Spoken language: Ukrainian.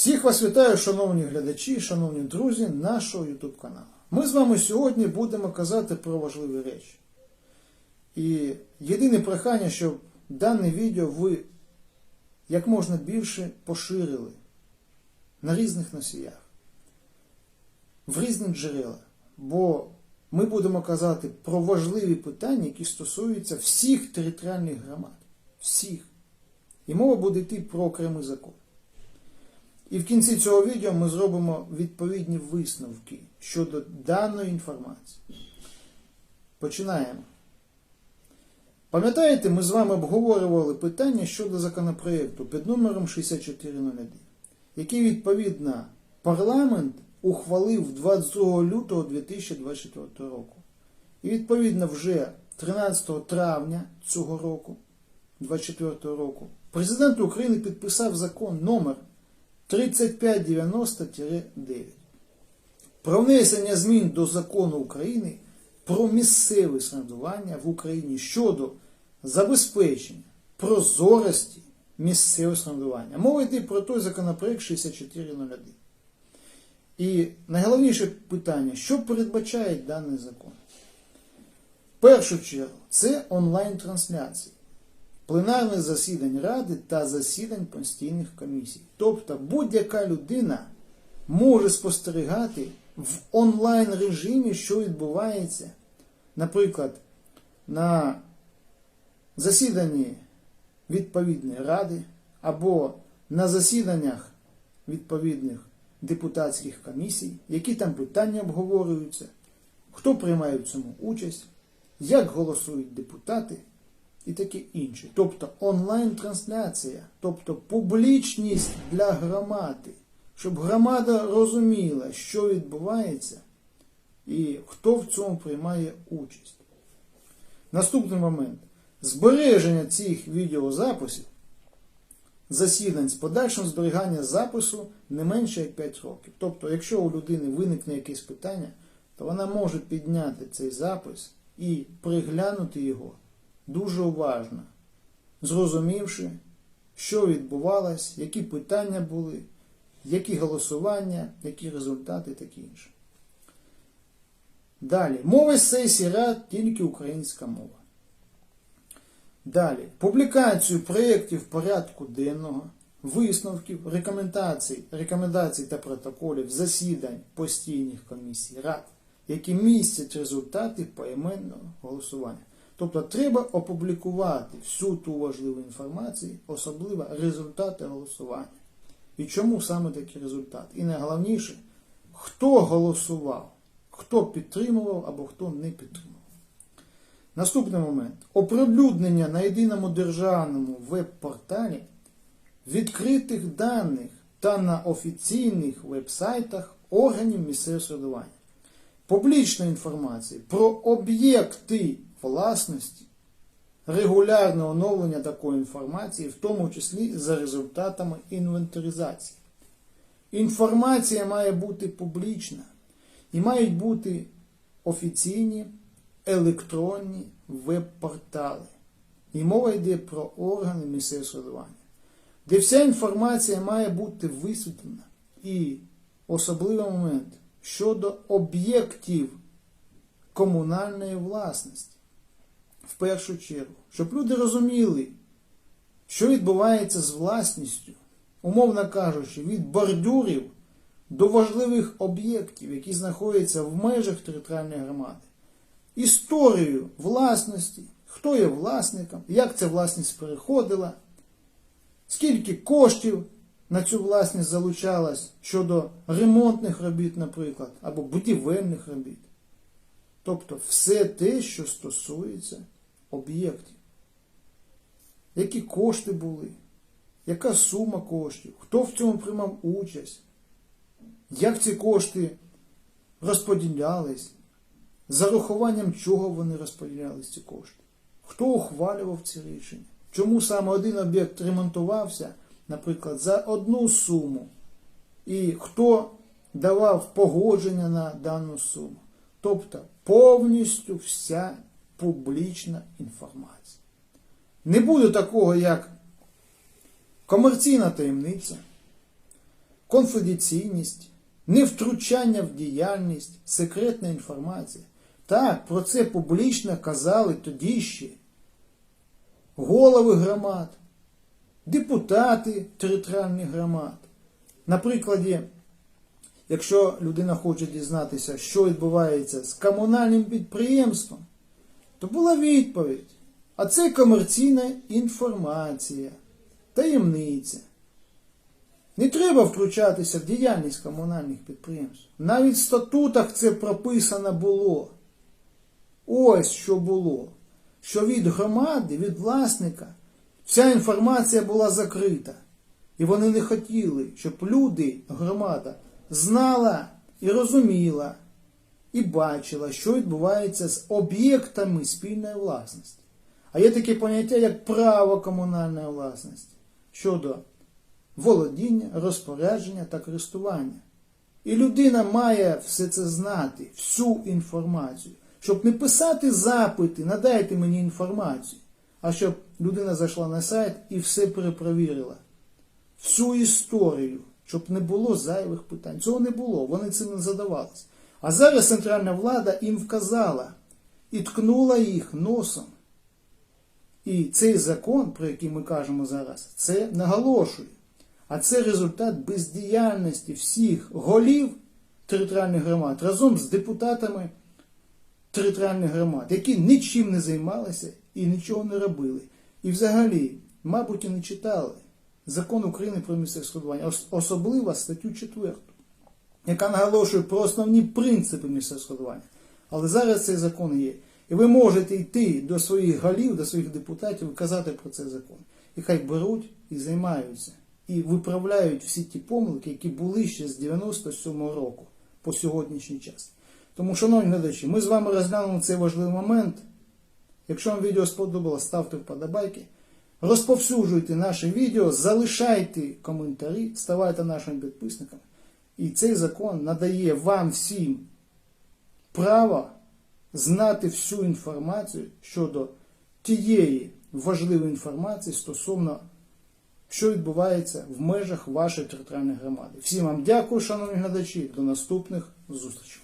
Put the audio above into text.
Всіх вас вітаю, шановні глядачі, шановні друзі нашого YouTube каналу. Ми з вами сьогодні будемо казати про важливі речі. І єдине прохання, щоб дане відео ви як можна більше поширили на різних носіях, в різних джерелах. Бо ми будемо казати про важливі питання, які стосуються всіх територіальних громад. Всіх. І мова буде йти про окремий закон. І в кінці цього відео ми зробимо відповідні висновки щодо даної інформації. Починаємо. Пам'ятаєте, ми з вами обговорювали питання щодо законопроєкту під номером 6401, який відповідно парламент ухвалив 22 лютого 2024 року. І відповідно вже 13 травня цього року, 2024 року, президент України підписав закон номер 3590-9 про внесення змін до закону України про місцеве самоврядування в Україні щодо забезпечення прозорості місцевого самоврядування. Мова йде про той законопроект 6401. І найголовніше питання, що передбачає даний закон? В першу чергу, це онлайн-трансляції пленарних засідань Ради та засідань постійних комісій. Тобто будь-яка людина може спостерігати в онлайн режимі, що відбувається, наприклад, на засіданні відповідної ради або на засіданнях відповідних депутатських комісій, які там питання обговорюються, хто приймає в цьому участь, як голосують депутати і таке інше. Тобто онлайн-трансляція, тобто публічність для громади, щоб громада розуміла, що відбувається і хто в цьому приймає участь. Наступний момент. Збереження цих відеозаписів засідань з подальшим зберіганням запису не менше як 5 років. Тобто, якщо у людини виникне якесь питання, то вона може підняти цей запис і приглянути його дуже уважно, зрозумівши, що відбувалось, які питання були, які голосування, які результати таке інше. Далі. Мова з сесії рад тільки українська мова. Далі. Публікацію проєктів порядку денного, висновків, рекомендацій, рекомендацій та протоколів засідань постійних комісій рад, які містять результати поіменного голосування. Тобто треба опублікувати всю ту важливу інформацію, особливо результати голосування. І чому саме такий результат? І найголовніше, хто голосував, хто підтримував або хто не підтримував. Наступний момент. Оприлюднення на єдиному державному веб-порталі відкритих даних та на офіційних веб-сайтах органів місцевого самоврядування. Публічна інформація про об'єкти власності, регулярне оновлення такої інформації, в тому числі за результатами інвентаризації. Інформація має бути публічна і мають бути офіційні електронні веб-портали. І мова йде про органи місцевого самоврядування, де вся інформація має бути висвітлена. І особливий момент щодо об'єктів комунальної власності. В першу чергу, щоб люди розуміли, що відбувається з власністю, умовно кажучи, від бордюрів до важливих об'єктів, які знаходяться в межах територіальної громади історію власності, хто є власником, як ця власність переходила, скільки коштів на цю власність залучалось щодо ремонтних робіт, наприклад, або будівельних робіт. Тобто все те, що стосується об'єктів. Які кошти були, яка сума коштів, хто в цьому приймав участь, як ці кошти розподілялись, за рахуванням чого вони розподіляли ці кошти? Хто ухвалював ці рішення? Чому саме один об'єкт ремонтувався, наприклад, за одну суму? І хто давав погодження на дану суму? Тобто повністю вся публічна інформація. Не буде такого, як комерційна таємниця, конфіденційність, невтручання в діяльність, секретна інформація. Так, про це публічно казали тоді ще голови громад, депутати територіальних громад. На прикладі, якщо людина хоче дізнатися, що відбувається з комунальним підприємством, то була відповідь. А це комерційна інформація, таємниця. Не треба втручатися в діяльність комунальних підприємств. Навіть в статутах це прописано було. Ось що було. Що від громади, від власника, вся інформація була закрита. І вони не хотіли, щоб люди, громада, знала і розуміла, і бачила, що відбувається з об'єктами спільної власності. А є таке поняття, як право комунальної власності щодо володіння, розпорядження та користування. І людина має все це знати, всю інформацію, щоб не писати запити, надайте мені інформацію, а щоб людина зайшла на сайт і все перепровірила. Всю історію, щоб не було зайвих питань. Цього не було, вони цим не задавалися. А зараз центральна влада їм вказала і ткнула їх носом. І цей закон, про який ми кажемо зараз, це наголошує. А це результат бездіяльності всіх голів територіальних громад разом з депутатами територіальних громад, які нічим не займалися і нічого не робили. І взагалі, мабуть, і не читали закон України про місцеве складування, особливо статтю 4, яка наголошує про основні принципи місцевого. Але зараз цей закон є. І ви можете йти до своїх голів, до своїх депутатів і казати про цей закон. І хай беруть і займаються. І виправляють всі ті помилки, які були ще з 97-го року по сьогоднішній час. Тому, шановні глядачі, ми з вами розглянули цей важливий момент. Якщо вам відео сподобалось, ставте вподобайки. Розповсюджуйте наше відео, залишайте коментарі, ставайте нашими підписниками. І цей закон надає вам всім право знати всю інформацію щодо тієї важливої інформації стосовно, що відбувається в межах вашої територіальної громади. Всім вам дякую, шановні глядачі, до наступних зустрічей.